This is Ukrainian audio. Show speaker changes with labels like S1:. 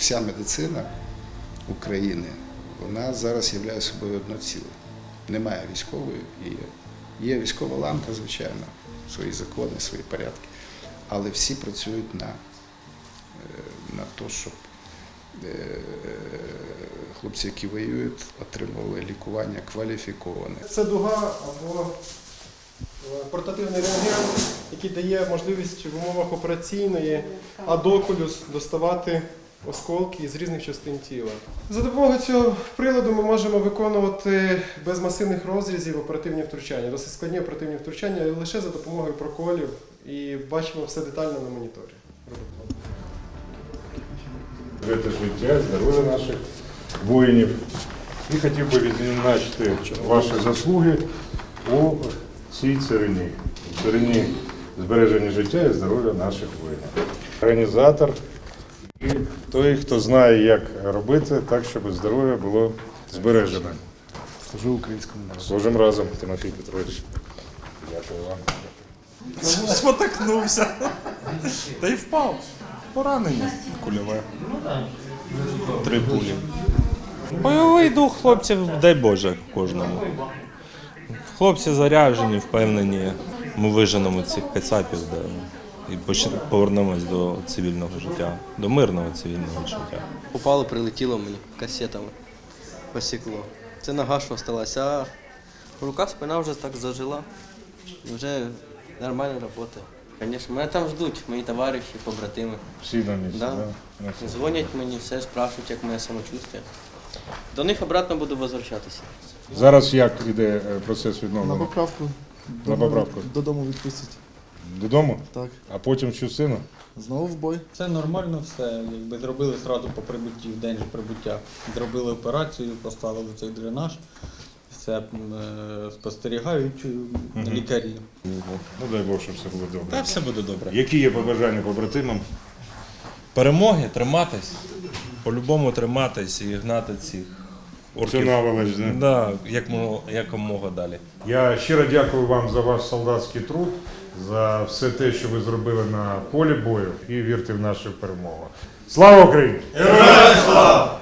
S1: вся медицина України, вона зараз є собою одно ціле. Немає військової і є військова ланка, звичайно, свої закони, свої порядки. Але всі працюють на, е, на те, щоб е, хлопці, які воюють, отримували лікування кваліфіковане.
S2: Це дуга або е, портативний рентген, який дає можливість в умовах операційної адокулюс доставати осколки з різних частин тіла. За допомогою цього приладу ми можемо виконувати без масивних розрізів оперативні втручання, досить складні оперативні втручання лише за допомогою проколів і бачимо все детально на моніторі.
S3: Це життя, здоров'я наших воїнів. І хотів би відзначити ваші заслуги у цій царині. Царині збереження життя і здоров'я наших воїнів. Організатор і той, хто знає, як робити так, щоб здоров'я було збережене.
S4: Служу українському народу.
S3: Служимо разом, Тимофій Петрович. Дякую вам.
S5: Спотикнувся. Та й впав. Поранення кульове. Три пулі. Бойовий дух хлопців, дай Боже, кожному. Хлопці заряджені, впевнені. Ми виженемо цих кацапів да, і повернемось до цивільного життя, до мирного цивільного життя.
S6: Упало, прилетіло мені касетами. Посікло. Це нога що осталась, а рука спина вже так зажила. І вже нормально працює. Звісно, мене там ждуть, мої товариші, побратими.
S3: Всі на місці.
S6: Да.
S3: Да?
S6: Дзвонять мені, все спрашують, як моє самочуття. До них обратно буду возвращатися.
S3: Зараз як іде е, процес
S4: На поправку.
S3: На поправку.
S4: Додому відпустять.
S3: Додому?
S4: Так.
S3: А потім в частину?
S4: Знову в бой.
S7: Це нормально все. Якби зробили одразу по прибутті в день прибуття. Зробили операцію, поставили цей дренаж. Все е, спостерігають е, лікарі.
S3: Ну дай Бог, щоб все було добре.
S5: Та все буде добре.
S3: Які є побажання побратимам?
S5: Перемоги, триматись. По-любому триматись і гнати цих орків.
S3: наволоч, да?
S5: Да, як якомога далі.
S3: Я щиро дякую вам за ваш солдатський труд, за все те, що ви зробили на полі бою, і вірте в нашу перемогу. Слава Україні! Героям слава!